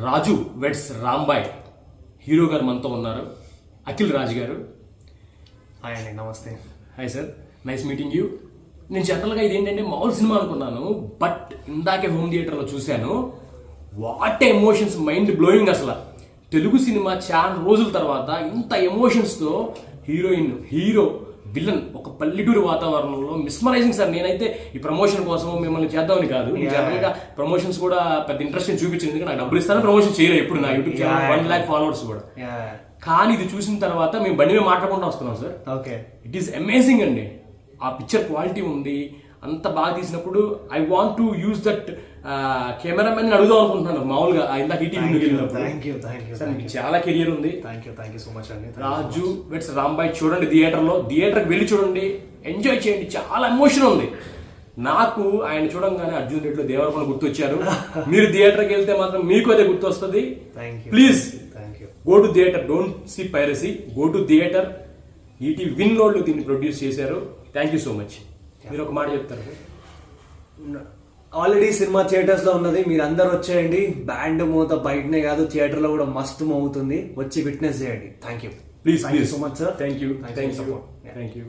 రాజు weds Rambai hero గారు మనతో ఉన్నారు. అఖిల్ రాజ్ గారు. హాయ్ అండి నమస్తే. Hi sir nice meeting you. నేను జనరల్గా ఇది ఏంటంటే మామూలు సినిమా అనుకున్నాను బట్ ఇందాకే హోమ్ థియేటర్లో చూశాను. వాట్ ఎమోషన్స్ మైండ్ బ్లోయింగ్ అసలు. తెలుగు సినిమా చాలా రోజుల తర్వాత ఇంత ఎమోషన్స్తో హీరోయిన్ హీరో విలన్ ఒక పల్లెటూరు వాతావరణంలో మిస్మరైజింగ్ సార్. నేనైతే ఈ ప్రమోషన్ కోసం మిమ్మల్ని చేద్దామని కాదు. జనరల్గా ప్రమోషన్స్ కూడా పెద్ద ఇంట్రెస్ట్ చూపించింది. ఎందుకంటే నాకు డబ్బులు ఇస్తాను ప్రమోషన్ చేయలేదు ఎప్పుడు నా YouTube channel one lakh followers కూడా. కానీ ఇది చూసిన తర్వాత మేము బండి మీద మాట్లాడకుండా వస్తున్నాం sir. Okay it is amazing అండి. ఆ పిక్చర్ క్వాలిటీ ఉంది. అంత బాగా తీసినప్పుడు I want to use that cameraman అడుగుదాం అనుకుంటున్నాను. మామూలుగా ఇందాక ETV thank you thank you మీకు చాలా కెరియర్ ఉంది. Thank you thank you so much అండి. రాజు వెట్స్ రాంబాయ్ చూడండి థియేటర్లో. థియేటర్కి వెళ్ళి చూడండి. ఎంజాయ్ చేయండి. చాలా ఎమోషన్ ఉంది. నాకు ఆయన చూడంగానే అర్జున్ రెడ్డిలో దేవరకొండ గుర్తొచ్చారు. మీరు థియేటర్కి వెళ్తే మాత్రం మీకు అదే గుర్తొస్తుంది. Thank you please thank you go to theatre. Don't see piracy go to theatre. ET Win వాళ్ళు దీన్ని ప్రొడ్యూస్ చేశారు. థ్యాంక్ యూ సో మచ్ మీరు ఒక మాట చెప్తారు. ఆల్రెడీ సినిమా థియేటర్స్లో ఉన్నది మీరు అందరు వచ్చేయండి. బ్యాండ్ మూత బయటనే కాదు థియేటర్లో కూడా మస్తు మోగుతుంది. వచ్చి విట్నెస్ చేయండి. Thank you please you please so much, sir. Thank you thank you. Thank you